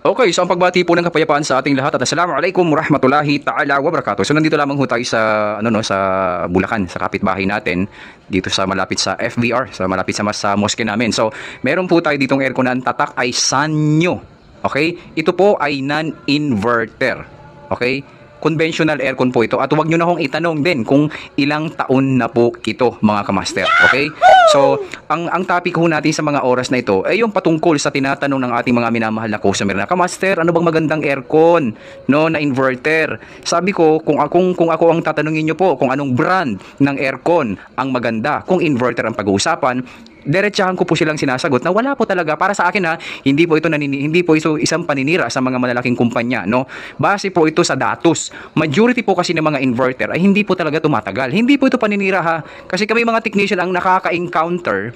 Okay, so ang pagbati po ng kapayapaan sa ating lahat at assalamualaikum warahmatullahi ta'ala wabarakatuh. So nandito lamang ho tayo sa ano no sa Bulacan, sa kapitbahay natin dito sa malapit sa FBR, sa malapit sa sa mosque namin. So meron po tayo ditong aircon na tatak ay Sanyo. Okay? Ito po ay non-inverter. Okay? Conventional aircon po ito. At huwag nyo na hong itanong din kung ilang taon na po ito mga kamaster. Okay? So, ang, ang topic ho natin sa mga oras na ito ay yung patungkol sa tinatanong ng ating mga minamahal na customer na, Kamaster, ano bang magandang aircon? No, na inverter. Sabi ko, kung, kung, kung ako ang tatanungin nyo po kung anong brand ng aircon ang maganda, kung inverter ang pag-uusapan, diretsahan ko po silang sinasagot na wala po talaga. Para sa akin ha hindi po ito nanini, hindi po ito isang paninira sa mga malalaking kumpanya no? Base po ito sa datos. Majority po kasi ng mga inverter ay hindi po talaga tumatagal. Hindi po ito paninira ha? Kasi kami mga technician ang nakaka-encounter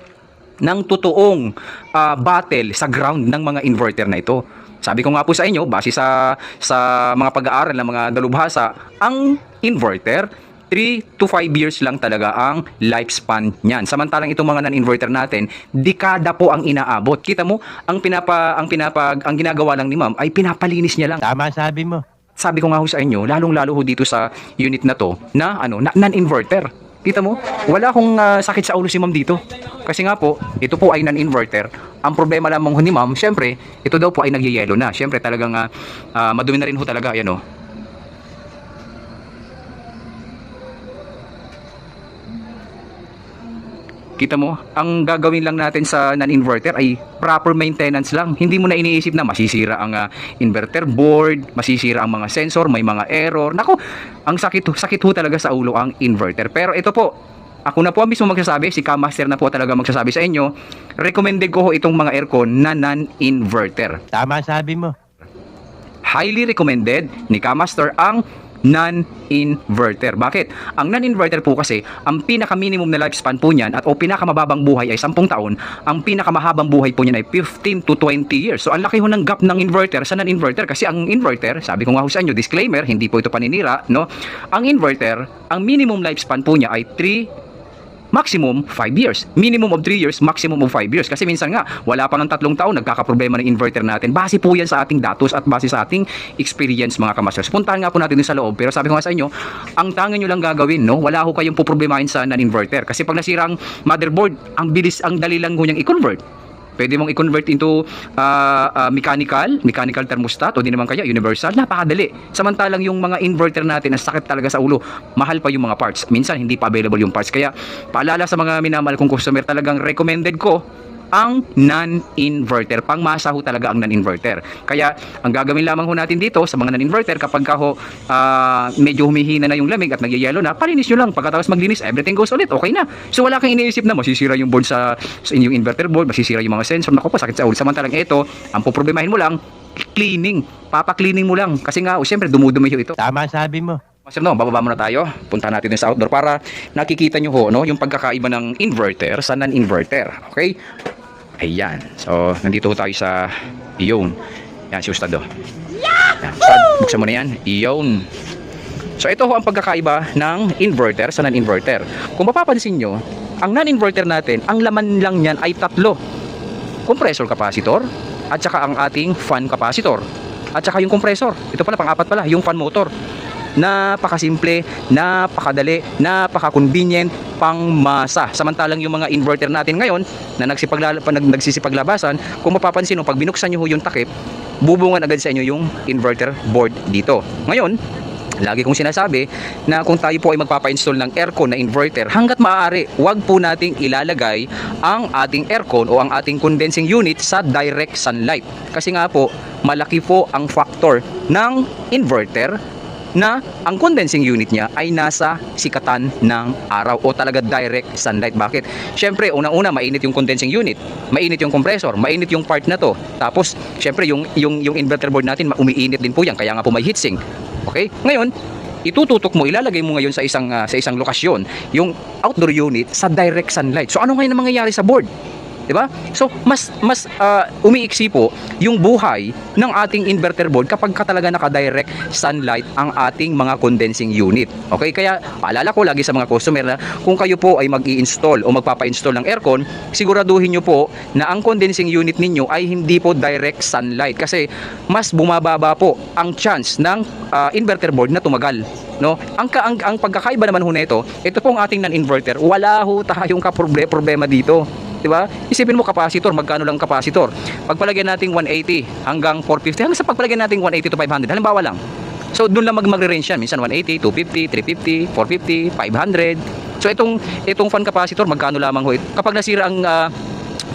ng totoong ah, battle sa ground ng mga inverter na ito. Sabi ko nga po sa inyo, base sa sa mga pag-aaral ng mga dalubhasa, ang inverter 3 to 5 years lang talaga ang lifespan niyan. Samantalang itong mga non-inverter natin, dekada po ang inaabot. Kita mo, ang pinapa ang pinapag ang ginagawa lang ni Ma'am ay pinapalinis niya lang. Tama sabi mo. Sabi ko nga ho sa inyo, lalong-lalo ho dito sa unit na to na ano, na, non-inverter. Kita mo, wala akong ah, sakit sa ulo si Ma'am dito. Kasi nga po, ito po ay non-inverter. Ang problema lamang ho ni Ma'am, syempre, ito daw po ay nagyayelo na. Syempre, talagang ah, ah, madumi na rin ho talaga, ayan oh. Kita mo, ang gagawin lang natin sa non-inverter ay proper maintenance lang. Hindi mo na iniisip na masisira ang ah, inverter board, masisira ang mga sensor, may mga error. Nako, ang sakit sakit ho talaga sa ulo ang inverter. Pero ito po, ako na po ang mismo magsasabi, si Kamaster na po talaga magsasabi sa inyo, recommended ko ho itong mga aircon na non-inverter Tama sabi mo. highly recommended ni Kamaster ang non-inverter. Bakit? Ang non-inverter po kasi, ang pinaka-minimum na lifespan po niyan at o pinaka-mababang buhay ay 10 taon, ang pinaka-mahabang buhay po niyan ay 15 to 20 years. So, ang laki ho ng gap ng inverter sa non-inverter kasi ang inverter, sabi ko nga ho sa inyo, disclaimer, hindi po ito paninira, no? Ang inverter, ang minimum lifespan po niya ay 3 maximum 5 years. Minimum of 3 years, maximum of 5 years. Kasi minsan nga, wala pa ng tatlong taon, nagkakaproblema ng inverter natin. Base po yan sa ating datos at base sa ating experience mga kamasters. Puntahan nga po natin dun sa loob. Pero sabi ko nga sa inyo, ang tangan nyo lang gagawin, no? Wala ho kayong puproblemahin sa non-inverter. Kasi pag nasira ang motherboard, ang bilis, ang dali lang ho niyang i-convert. Pwede mong i-convert into ah, ah, mechanical, mechanical thermostat o di naman kaya universal. Napakadali. Samantalang yung mga inverter natin, ang sakit talaga sa ulo. Mahal pa yung mga parts. Minsan hindi pa available yung parts. Kaya paalala sa mga minamahal kong customer, talagang recommended ko ang non-inverter. Pangmasa ho talaga ang non-inverter. Kaya ang gagawin lamang ho natin dito sa mga non-inverter kapag ka ho ah, medyo humihina na yung lamig at nagyayelo na, palinis nyo lang. Pagkatapos maglinis, everything goes ulit. Okay na. So wala kang iniisip na masisira yung board sa, sa inyong inverter board, masisira yung mga sensor. Naku po, sakit sa ulo. Samantalang ito, ang poproblemahin mo lang, cleaning. Papa-cleaning mo lang. Kasi nga, oh, siyempre, dumudumi ho ito. Tama sabi mo. Master, no, bababa muna tayo. Punta natin din sa outdoor para nakikita nyo ho, no, yung pagkakaiba ng inverter sa non-inverter. Okay? Ayan. So, nandito tayo sa iyon. Yan, si Ustado. Yan. Ustad, buksan mo na yan. Iyon. So, ito ho ang pagkakaiba ng inverter sa non-inverter. Kung mapapansin nyo, ang non-inverter natin, ang laman lang niyan ay tatlo. Compressor capacitor, at saka ang ating fan capacitor, at saka yung compressor. Ito pala, pang-apat pala, yung fan motor napakasimple, napakadali, napaka-convenient, pangmasa. Samantalang yung mga inverter natin ngayon na nagsipagla, pa- nag, nagsisipaglabasan, kung mapapansin mo, pag binuksan nyo yung takip, bubungan agad sa inyo yung inverter board dito. Ngayon, Lagi kong sinasabi na kung tayo po ay magpapa-install ng aircon na inverter, hanggat maaari, wag po nating ilalagay ang ating aircon o ang ating condensing unit sa direct sunlight. Kasi nga po, malaki po ang factor ng inverter na ang condensing unit niya ay nasa sikatan ng araw o talaga direct sunlight. Bakit? Siyempre, unang-una, mainit yung condensing unit, mainit yung compressor, mainit yung part na to. Tapos, siyempre, yung, yung, yung inverter board natin, umiinit din po yan, kaya nga po may heatsink. Okay? Ngayon, itututok mo, ilalagay mo ngayon sa isang ah, sa isang lokasyon yung outdoor unit sa direct sunlight. So ano ngayon ang mangyayari sa board? 'Di ba? So mas mas ah, umiiksi po yung buhay ng ating inverter board kapag ka talaga naka-direct sunlight ang ating mga condensing unit. Okay? Kaya paalala ko lagi sa mga customer na kung kayo po ay mag-i-install o magpapa-install ng aircon, siguraduhin nyo po na ang condensing unit ninyo ay hindi po direct sunlight kasi mas bumababa po ang chance ng ah, inverter board na tumagal no ang, ka- ang ang pagkakaiba naman ho nito ito pong ating non-inverter wala ho tayong kaproble- problema dito di ba? Isipin mo capacitor magkano lang capacitor? Pagpalagyan natin 180 hanggang 450 hanggang sa pagpalagyan natin 180 to 500 halimbawa lang. So doon lang mag magre-range yan. Minsan 180 250 350 450 500 so itong itong fan capacitor magkano lamang ho ito? Kapag nasira ang ah,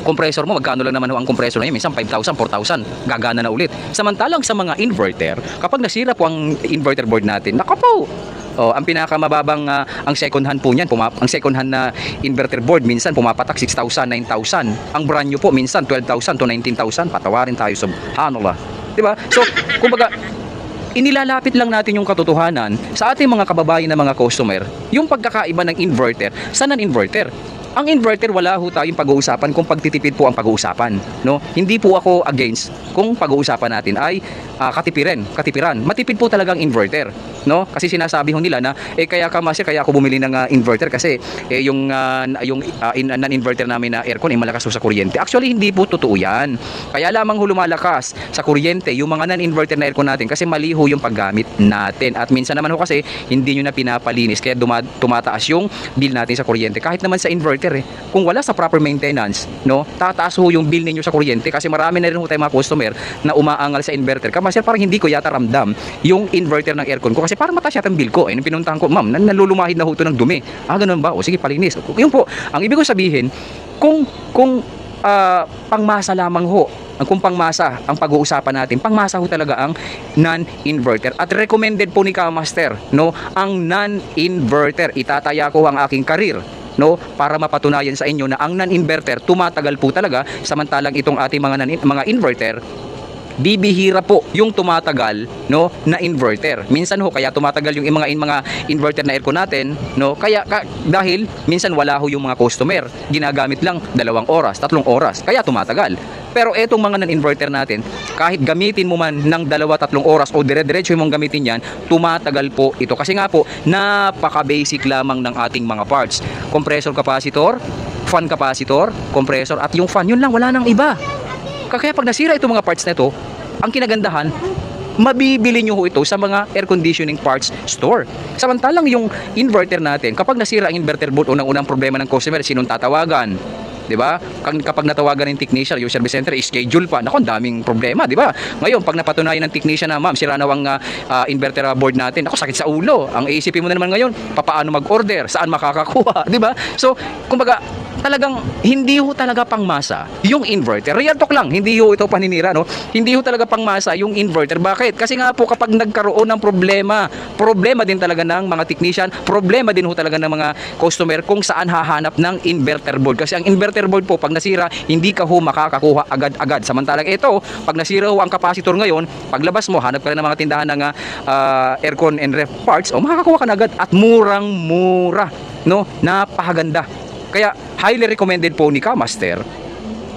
compressor mo, magkano lang naman ho ang compressor na yun? Minsan 5,000, 4,000, gagana na ulit. Samantalang sa mga inverter, kapag nasira po ang inverter board natin, naka po, Oh, ang pinakamababang ah, ang second hand po niyan, ang second hand na inverter board minsan pumapatak 6,000, 9,000. Ang brand new po minsan 12,000 to 19,000. Patawarin tayo subhanallah. 'Di ba? So, kumbaga inilalapit lang natin yung katotohanan sa ating mga kababayan na mga customer, yung pagkakaiba ng inverter sa non-inverter. Ang inverter wala ho tayong pag-uusapan kung pagtitipid po ang pag-uusapan, no? Hindi po ako against kung pag-uusapan natin ay ah, katipirin, katipiran. Matipid po talaga ang inverter, no? Kasi sinasabi ho nila na eh kaya ka master, kaya ako bumili ng ah, inverter kasi eh yung ah, yung ah, in- non-inverter namin na aircon ay malakas sa kuryente. Actually hindi po totoo 'yan. Kaya lamang ho lumalakas sa kuryente yung mga non-inverter na aircon natin kasi mali ho yung paggamit natin. At minsan naman ho kasi hindi nyo na pinapalinis kaya duma- tumataas yung bill natin sa kuryente. Kahit naman sa inverter eh, kung wala sa proper maintenance, no, tataas ho yung bill ninyo sa kuryente kasi marami na rin ho tayong mga customer na umaangal sa inverter. Kama sir, parang hindi ko yata ramdam yung inverter ng aircon ko kasi parang mataas yata ang bill ko. Eh, pinuntahan ko, ma'am, nan- nalulumahid na ho ito ng dumi. Ah, ganun ba? O sige, palinis. Yun po, ang ibig ko sabihin, kung kung ah, pangmasa lamang ho ang kung pangmasa ang pag-uusapan natin pangmasa ho talaga ang non-inverter at recommended po ni Kamaster no ang non-inverter itataya ko ang aking karir no para mapatunayan sa inyo na ang non-inverter tumatagal po talaga samantalang itong ating mga mga inverter bibihira po yung tumatagal no na inverter. Minsan ho kaya tumatagal yung mga in mga inverter na aircon natin no kaya ka, dahil minsan wala ho yung mga customer. Ginagamit lang dalawang oras, tatlong oras kaya tumatagal. Pero etong mga non-inverter natin, kahit gamitin mo man ng dalawa tatlong oras o dire-diretso mong gamitin yan, tumatagal po ito. Kasi nga po, napaka-basic lamang ng ating mga parts. Compressor capacitor, fan capacitor, compressor, at yung fan, yun lang, wala nang iba. Kaya pag nasira itong mga parts na ito, ang kinagandahan, mabibili nyo ho ito sa mga air conditioning parts store. Samantalang yung inverter natin, kapag nasira ang inverter board, unang-unang problema ng customer, sinong tatawagan? 'di ba? Kapag natawagan ng technician, yung service center, schedule pa. Nako, daming problema, 'di ba? Ngayon, pag napatunayan ng technician na, ma'am, sira na ang ah, ah, inverter board natin. Nako, sakit sa ulo. Ang iisipin mo na naman ngayon, papaano mag-order, saan makakakuha, 'di ba? So, kumbaga, talagang hindi ho talaga pangmasa yung inverter. Real talk lang, hindi ho ito paninira, no? Hindi ho talaga pangmasa yung inverter. Bakit? Kasi nga po kapag nagkaroon ng problema, problema din talaga ng mga technician, problema din ho talaga ng mga customer kung saan hahanap ng inverter board. Kasi ang inverter board po, pag nasira, hindi ka ho makakakuha agad-agad. Samantalang ito, pag nasira ho ang capacitor ngayon, paglabas mo, hanap ka ng mga tindahan ng ah, aircon and ref parts, o makakakuha ka na agad at murang-mura, no? Napakaganda. Kaya highly recommended po ni Kamaster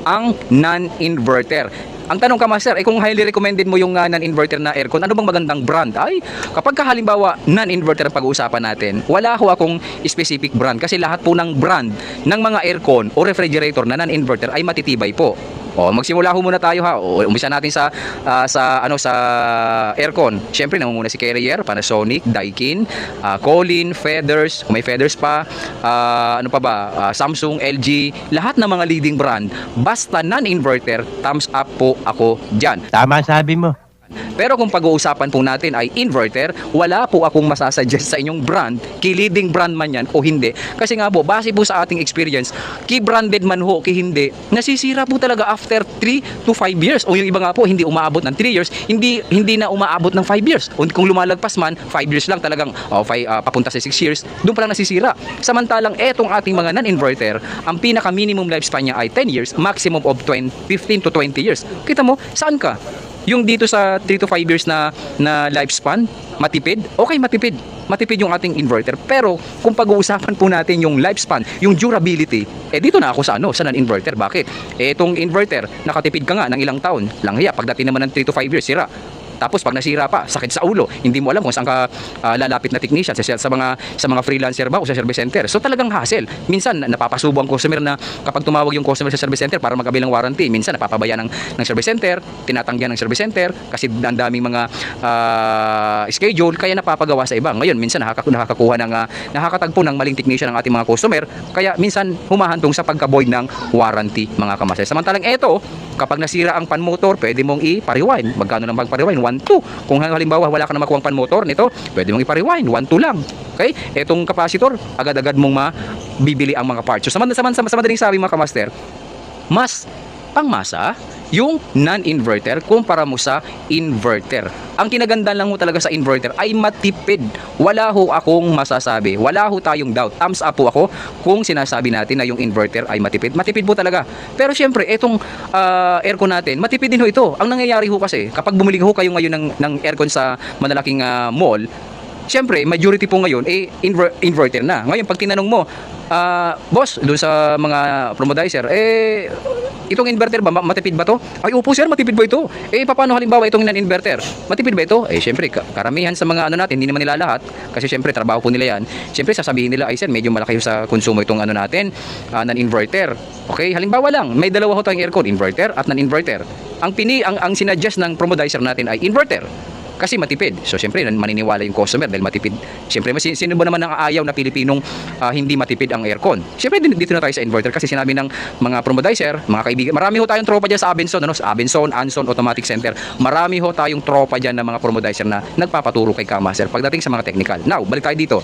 ang non-inverter. Ang tanong ka master, eh kung highly recommended mo yung uh, non-inverter na aircon, ano bang magandang brand? Ay, kapag ka halimbawa non-inverter pag-uusapan natin, wala ho akong specific brand kasi lahat po ng brand ng mga aircon o refrigerator na non-inverter ay matitibay po. O, magsimula ho muna tayo ha. O, umpisa natin sa ah, sa ano sa aircon. Syempre namumuna si Carrier, Panasonic, Daikin, ah, Colin, Feathers, kung may Feathers pa, ah, ano pa ba, ah, Samsung, LG, lahat ng mga leading brand. Basta non-inverter, thumbs up po ako diyan. Tama sabi mo. Pero kung pag-uusapan po natin ay inverter, wala po akong masasuggest sa inyong brand, kiliding brand man yan o hindi. Kasi nga po, base po sa ating experience, ki-branded man ho, ki hindi, nasisira po talaga after 3 to 5 years. O yung iba nga po, hindi umaabot ng 3 years, hindi hindi na umaabot ng 5 years. O kung lumalagpas man, 5 years lang talagang oh, five, ah, papunta sa 6 years, doon pa lang nasisira. Samantalang etong ating mga non-inverter, ang pinaka minimum lifespan niya ay 10 years, maximum of 20, 15 to 20 years. Kita mo, saan ka? Yung dito sa 3 to 5 years na na lifespan, matipid, okay matipid. Matipid yung ating inverter. Pero kung pag-uusapan po natin yung lifespan, yung durability, eh dito na ako sa ano, sa non-inverter. Bakit? Eh itong inverter, nakatipid ka nga ng ilang taon. Langhiya, pagdating naman ng 3 to 5 years, sira. Tapos pag nasira pa, sakit sa ulo, hindi mo alam kung saan ka ah, lalapit na technician sa, sa mga sa mga freelancer ba o sa service center. So talagang hassle. Minsan na- napapasubo ang customer na kapag tumawag yung customer sa service center para magabilang warranty, minsan napapabaya ng, ng service center, tinatanggihan ng service center kasi ang daming mga ah, schedule kaya napapagawa sa iba. Ngayon minsan nakaka- nakakakuha ng ah, nakakatagpo ng maling technician ang ating mga customer kaya minsan humahantong sa pagka-void ng warranty mga kamasay. Samantalang eto, kapag nasira ang pan motor, pwede mong i-rewind. Magkano lang pag-rewind? 1-2. Kung halimbawa wala ka na makuha pan motor nito, pwede mong i-rewind. 1-2 lang. Okay? Etong capacitor, agad-agad mong mabibili ang mga parts. So, sa, sa, sa madaling sabi mga kamaster, mas pangmasa yung non-inverter kumpara mo sa inverter. Ang kinaganda lang ho talaga sa inverter ay matipid. Wala ho akong masasabi. Wala ho tayong doubt. Thumbs up po ako kung sinasabi natin na yung inverter ay matipid. Matipid po talaga. Pero syempre, itong ah, aircon natin, matipid din ho ito. Ang nangyayari ho kasi, kapag bumili ho kayo ngayon ng, ng aircon sa malalaking ah, mall, Siyempre, majority po ngayon eh inver- inverter na. Ngayon pag tinanong mo, ah, boss, doon sa mga promodizer, eh itong inverter ba ma- matipid ba to? Ay, opo sir, matipid ba ito? Eh paano halimbawa itong non-inverter? Matipid ba ito? Eh syempre, ka- karamihan sa mga ano natin, hindi naman nila lahat kasi syempre trabaho po nila 'yan. Syempre sasabihin nila, ay sir, medyo malaki sa konsumo itong ano natin, ah, non-inverter. Okay, halimbawa lang, may dalawa ho tayong aircon, inverter at non-inverter. Ang pini ang ang sinadjust ng promodizer natin ay inverter kasi matipid. So syempre maniniwala yung customer dahil matipid. Syempre sino ba naman ang ayaw na Pilipinong ah, hindi matipid ang aircon? Syempre dito na tayo sa inverter kasi sinabi ng mga promodizer, mga kaibigan, marami ho tayong tropa diyan sa Abenson, ano, sa Abenson, Anson Automatic Center. Marami ho tayong tropa diyan ng mga promodizer na nagpapaturo kay Kamaster pagdating sa mga technical. Now, balik tayo dito.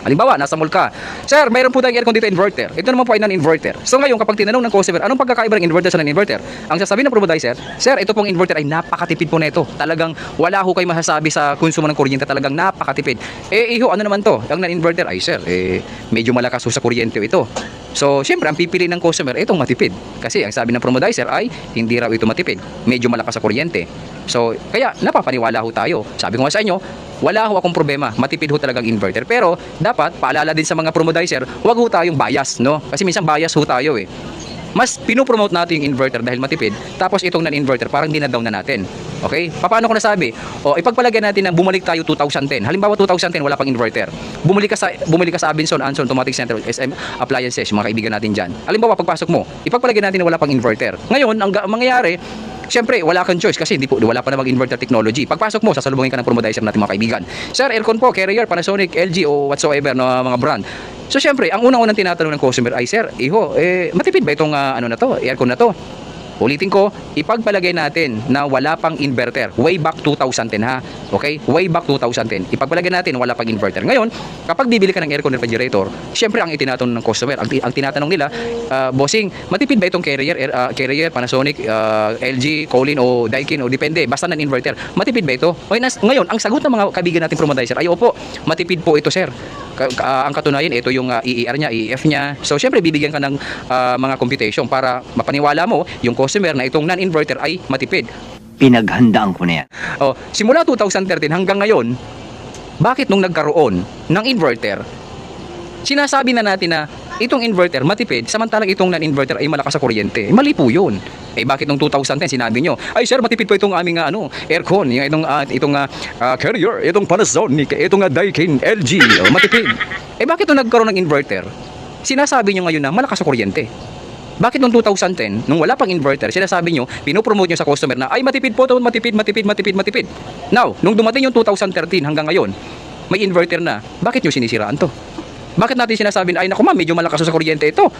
Halimbawa, nasa mall ka. Sir, mayroon po tayong aircon dito inverter. Ito naman po ay non-inverter. So ngayon, kapag tinanong ng customer, anong pagkakaiba ng inverter sa non-inverter? Ang sasabihin ng promodizer, Sir, ito pong inverter ay napakatipid po nito. Talagang wala ho kayo masasabi sa konsumo ng kuryente. Talagang napakatipid. Eh, iho, ano naman to? Ang non-inverter, ay sir, eh, medyo malakas ho sa kuryente ito. So, syempre, ang pipili ng customer, itong matipid. Kasi ang sabi ng promodizer ay, hindi raw ito matipid. Medyo malakas sa kuryente. So, kaya napapaniwala ho tayo. Sabi ko nga sa inyo, wala ho akong problema. Matipid ho talagang inverter. Pero, dapat, paalala din sa mga promodizer, huwag ho tayong bias, no? Kasi minsan bias ho tayo eh. Mas pinopromote natin yung inverter dahil matipid, tapos itong non-inverter, parang dinadown na natin. Okay? Paano ko nasabi? O, ipagpalagay natin na bumalik tayo 2010. Halimbawa 2010, wala pang inverter. Bumalik ka sa, bumalik ka sa Abenson, Anson, Automatic Center, SM Appliances, mga kaibigan natin dyan. Halimbawa, pagpasok mo, ipagpalagay natin na wala pang inverter. Ngayon, ang, ga- ang mangyayari, Siyempre, wala kang choice kasi hindi po, wala pa namang inverter technology. Pagpasok mo, sasalubungin ka ng promodizer natin mga kaibigan. Sir, aircon po, Carrier, Panasonic, LG o whatsoever na mga brand. So, siyempre, ang unang-unang tinatanong ng customer ay, Sir, iho, eh, matipid ba itong ah, ano na to, aircon na to? Ulitin ko, ipagpalagay natin na wala pang inverter. Way back 2010 ha. Okay? Way back 2010. Ipagpalagay natin wala pang inverter. Ngayon, kapag bibili ka ng aircon refrigerator, syempre ang itinatanong ng customer, ang, ang tinatanong nila, ah, bossing, matipid ba itong carrier, air- ah, carrier, Panasonic, ah, LG, Colin o Daikin o depende, basta ng inverter. Matipid ba ito? Okay, nas- ngayon, ang sagot ng mga kaibigan natin promodizer ay opo, matipid po ito sir. Ah, ang katunayan, ito yung ah, EER niya, EEF niya. So, syempre, bibigyan ka ng ah, mga computation para mapaniwala mo yung customer na itong non-inverter ay matipid. Pinaghandaan ko na yan. Oh, simula 2013 hanggang ngayon, bakit nung nagkaroon ng inverter, sinasabi na natin na itong inverter matipid, samantalang itong non-inverter ay malakas sa kuryente. Mali po yun. Eh bakit nung 2010 sinabi nyo, ay sir, matipid po itong aming ah, ano, aircon, yung itong, ah, itong ah, ah, carrier, itong Panasonic, itong uh, Daikin, LG, oh, matipid. Eh bakit nung nagkaroon ng inverter, sinasabi nyo ngayon na malakas sa kuryente? Bakit noong 2010, nung wala pang inverter, sinasabi nyo, pinopromote nyo sa customer na, ay matipid po matipid, matipid, matipid, matipid. Now, nung dumating yung 2013 hanggang ngayon, may inverter na, bakit nyo sinisiraan to? Bakit natin sinasabi na, ay naku ma'am, medyo malakas sa kuryente ito.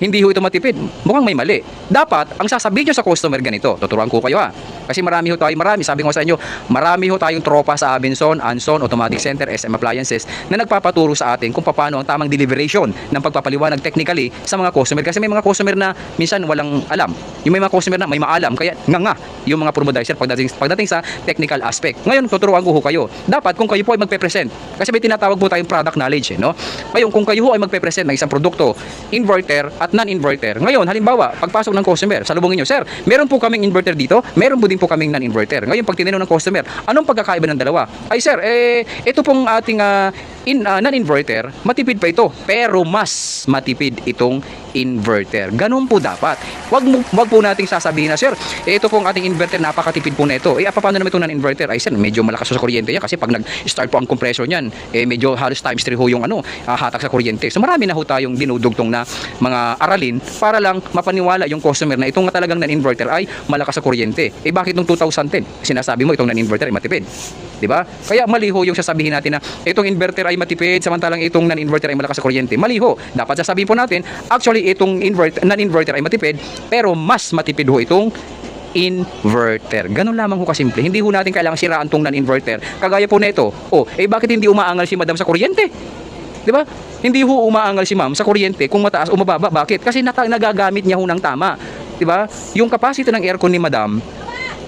Hindi ho ito matipid. Mukhang may mali. Dapat, ang sasabihin nyo sa customer ganito, tuturuan ko kayo ha. Kasi marami ho tayo, marami, sabi ko sa inyo, marami ho tayong tropa sa Abenson, Anson, Automatic Center, SM Appliances na nagpapaturo sa atin kung paano ang tamang deliberation ng pagpapaliwanag technically sa mga customer. Kasi may mga customer na minsan walang alam. Yung may mga customer na may maalam, kaya nga nga yung mga promodizer pagdating, pagdating sa technical aspect. Ngayon, tuturuan ko ho kayo. Dapat kung kayo po ay magpe-present, kasi may tinatawag po tayong product knowledge, eh, no? Ngayon, kung kayo ho ay magpe-present ng isang produkto, inverter at at non-inverter. Ngayon, halimbawa, pagpasok ng customer, salubungin nyo, Sir, meron po kaming inverter dito, meron po din po kaming non-inverter. Ngayon, pag tinanong ng customer, anong pagkakaiba ng dalawa? Ay, Sir, eh, ito pong ating ah, in, ah, non-inverter, matipid pa ito, pero mas matipid itong inverter. Ganun po dapat. Wag, mo, wag po nating sasabihin na, Sir, eh, ito pong ating inverter, napakatipid po na ito. Eh, ah, paano naman itong non-inverter? Ay, Sir, medyo malakas sa kuryente yan kasi pag nag-start po ang compressor niyan, eh, medyo halos times 3 ho yung ano, ah, hatak sa kuryente. So, marami na ho tayong dinudugtong na mga aralin para lang mapaniwala yung customer na itong talagang non-inverter ay malakas sa kuryente. Eh, bakit nung 2010, sinasabi mo itong non-inverter ay matipid? 'di ba? Kaya mali ho yung sasabihin natin na itong inverter ay matipid samantalang itong non-inverter ay malakas sa kuryente. Mali ho. Dapat sasabihin po natin, actually itong invert non-inverter ay matipid pero mas matipid ho itong inverter. Ganun lamang ho kasimple. Hindi ho natin kailangan siraan tong non-inverter. Kagaya po nito. Oh, eh bakit hindi umaangal si madam sa kuryente? 'Di ba? Hindi ho umaangal si ma'am sa kuryente kung mataas o mababa. Bakit? Kasi nata- nagagamit niya ho ng tama. 'Di ba? Yung capacity ng aircon ni madam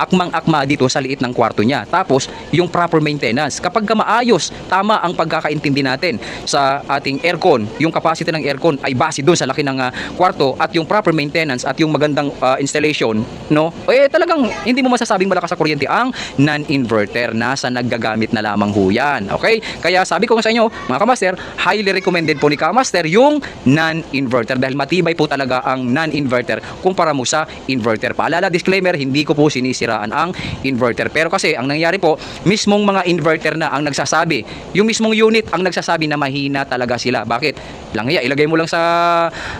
akmang-akma dito sa liit ng kwarto niya. Tapos, yung proper maintenance. Kapag ka maayos, tama ang pagkakaintindi natin sa ating aircon, yung capacity ng aircon ay base doon sa laki ng ah, kwarto at yung proper maintenance at yung magandang ah, installation, no? Eh talagang hindi mo masasabing malakas sa kuryente ang non-inverter nasa naggagamit na lamang ho yan. Okay? Kaya sabi ko sa inyo, mga kamaster, highly recommended po ni kamaster yung non-inverter dahil matibay po talaga ang non-inverter kumpara mo sa inverter. Paalala, disclaimer, hindi ko po sinisiraan ang inverter. Pero kasi ang nangyari po, mismong mga inverter na ang nagsasabi, yung mismong unit ang nagsasabi na mahina talaga sila. Bakit? Lang iya, ilagay mo lang sa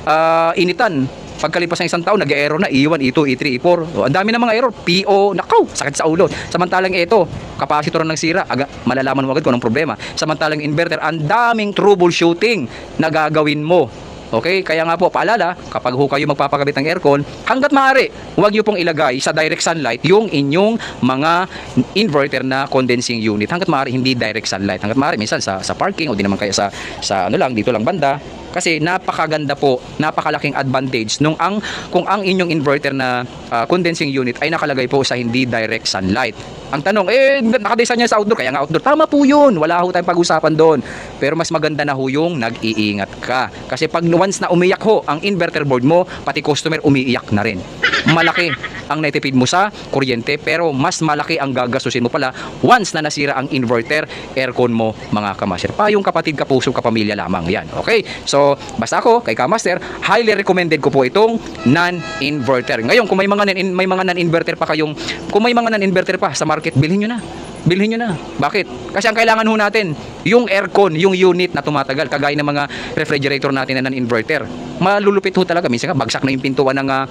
ah, initan. Pagkalipas ng isang taon, nag-error na E1, E2, E3, E4. O, ang dami ng mga error. PO, nakaw, sakit sa ulo. Samantalang ito, capacitor ang nagsira, aga, malalaman mo agad kung anong problema. Samantalang inverter, ang daming troubleshooting na gagawin mo. Okay, kaya nga po paalala, kapag ho kayo magpapakabit ng aircon, hanggat maaari, huwag niyo pong ilagay sa direct sunlight yung inyong mga inverter na condensing unit. Hanggat maaari hindi direct sunlight. Hanggat maaari minsan sa sa parking o di naman kaya sa sa ano lang dito lang banda kasi napakaganda po, napakalaking advantage nung ang kung ang inyong inverter na ah, condensing unit ay nakalagay po sa hindi direct sunlight. Ang tanong, eh, nakadesign niya sa outdoor, kaya nga outdoor. Tama po yun, wala ho tayong pag-usapan doon. Pero mas maganda na ho yung nag-iingat ka. Kasi pag once na umiyak ho ang inverter board mo, pati customer umiiyak na rin. Malaki ang naitipid mo sa kuryente, pero mas malaki ang gagastusin mo pala once na nasira ang inverter, aircon mo, mga kamaster. Pa yung kapatid, kapuso, kapamilya lamang yan. Okay? So, basta ako, kay Kamaster, highly recommended ko po itong non-inverter. Ngayon, kung may mga, non- may mga non-inverter pa kayong, kung may mga non-inverter pa sa market, bilhin nyo na. Bilhin nyo na. Bakit? Kasi ang kailangan ho natin, yung aircon, yung unit na tumatagal, kagaya ng mga refrigerator natin na non-inverter. Malulupit ho talaga. Minsan nga, bagsak na yung pintuan ng ah,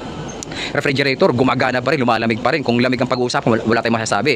refrigerator, gumagana pa rin, lumalamig pa rin. Kung lamig ang pag-uusapan, wala, wala tayong masasabi.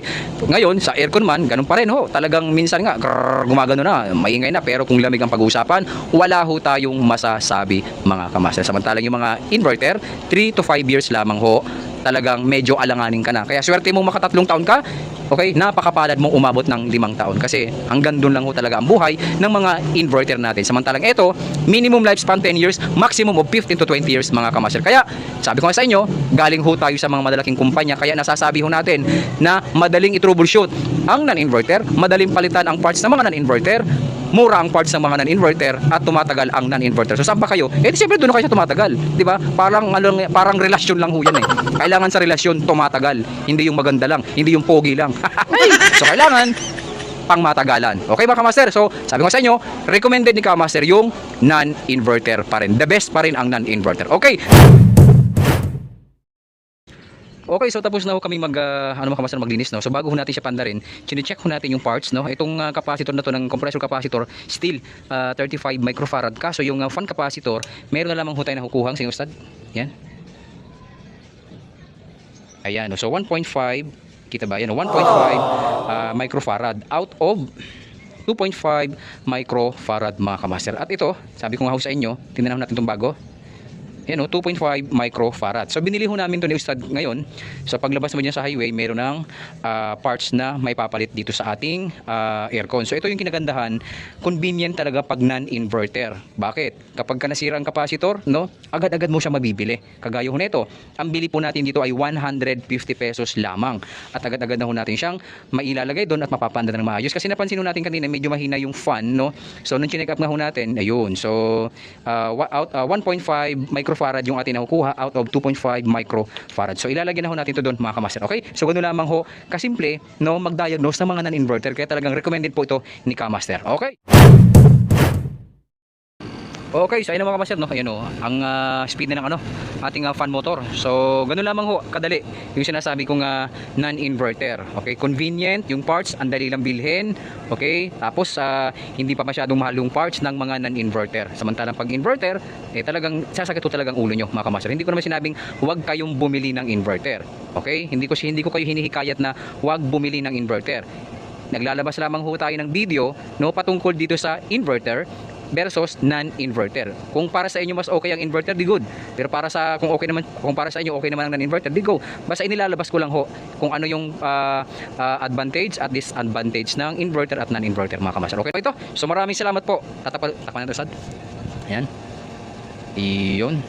Ngayon, sa aircon man, ganun pa rin ho. Talagang minsan nga, grrr, gumagano na, maingay na. Pero kung lamig ang pag-uusapan, wala ho tayong masasabi mga kamaster. Samantalang yung mga inverter, 3 to 5 years lamang ho, talagang medyo alanganin ka na. Kaya swerte mong makatatlong taon ka, okay, napakapalad mong umabot ng limang taon. Kasi hanggang doon lang ho talaga ang buhay ng mga inverter natin. Samantalang ito, minimum lifespan 10 years, maximum of 15 to 20 years mga kamaster. Kaya, sabi ko sa inyo, galing ho tayo sa mga madalaking kumpanya. Kaya nasasabi ho natin na madaling i-troubleshoot ang non-inverter, madaling palitan ang parts ng mga non-inverter, mura ang parts ng mga non-inverter at tumatagal ang non-inverter. So saan pa kayo? Eh di siyempre doon kayo tumatagal, 'di ba? Parang ano, parang relasyon lang ho 'yan eh. Kailangan sa relasyon tumatagal, hindi yung maganda lang, hindi yung pogi lang. so kailangan pang matagalan. Okay ba kamaster? So, sabi ko sa inyo, recommended ni kamaster yung non-inverter pa rin. The best pa rin ang non-inverter. Okay. Okay, so tapos na ho kami mag uh, ano mga kamaster maglinis no. So bago ho natin siya pandarin, chine-check ho natin yung parts no. Itong uh, capacitor na to ng compressor capacitor, still uh, 35 microfarad kaso yung uh, fan capacitor, meron na lamang ho tayo nakukuhang sa ustad. Yan. Ayan, so 1.5 kita ba? Yan, 1.5 uh, microfarad out of 2.5 microfarad mga kamaster. At ito, sabi ko nga ho sa inyo, tingnan natin itong bago. Yan o, 2.5 microfarad. So binili ho namin to ni Ustad ngayon. So paglabas mo dyan sa highway, meron ng ah, parts na may papalit dito sa ating ah, aircon. So ito yung kinagandahan, convenient talaga pag non-inverter. Bakit? Kapag ka nasira ang capacitor, no, agad-agad mo siya mabibili. Kagaya ho nito, ang bili po natin dito ay 150 pesos lamang. At agad-agad na ho natin siyang mailalagay doon at mapapanda ng maayos. Kasi napansin ho natin kanina, medyo mahina yung fan, no? So nung chinek up nga ho natin, ayun. So wa- out, ah, 1.5 microfarad microfarad yung ating nakukuha out of 2.5 microfarad. So ilalagyan na ho natin to doon mga kamaster. Okay? So ganoon lamang ho kasimple no mag-diagnose ng mga non-inverter kaya talagang recommended po ito ni Kamaster. Okay? Okay, so ayun mga kamaster, no? Ayan o, ang ah, speed na ng ano, ating ah, fan motor. So, ganun lamang ho, kadali. Yung sinasabi kong ah, non-inverter. Okay, convenient, yung parts, ang dali lang bilhin. Okay, tapos ah, hindi pa masyadong mahal yung parts ng mga non-inverter. Samantalang pag inverter, eh talagang sasakit talagang ulo nyo mga kamaster. Hindi ko naman sinabing huwag kayong bumili ng inverter. Okay, hindi ko hindi ko kayo hinihikayat na huwag bumili ng inverter naglalabas lamang ho tayo ng video no patungkol dito sa inverter versus non-inverter. Kung para sa inyo mas okay ang inverter, di good. Pero para sa kung okay naman kung para sa inyo okay naman ang non-inverter, di go. Basta inilalabas ko lang ho kung ano yung ah, ah, advantage at disadvantage ng inverter at non-inverter mga kamaster. Okay ito? So maraming salamat po. Tatapal takpan natin sad. Ayan. Iyon.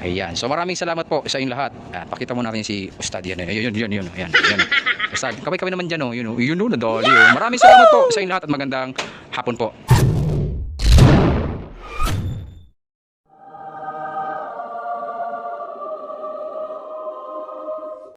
Ayan. So maraming salamat po sa inyong lahat. Ah, pakita mo natin si Ustad yan. Ayun, yun, yun. Ayan, ayan. Ustad, kami kami naman dyan, oh. Yun, oh. yun, oh, nadali, oh. Maraming salamat po sa inyong lahat at magandang hapon po.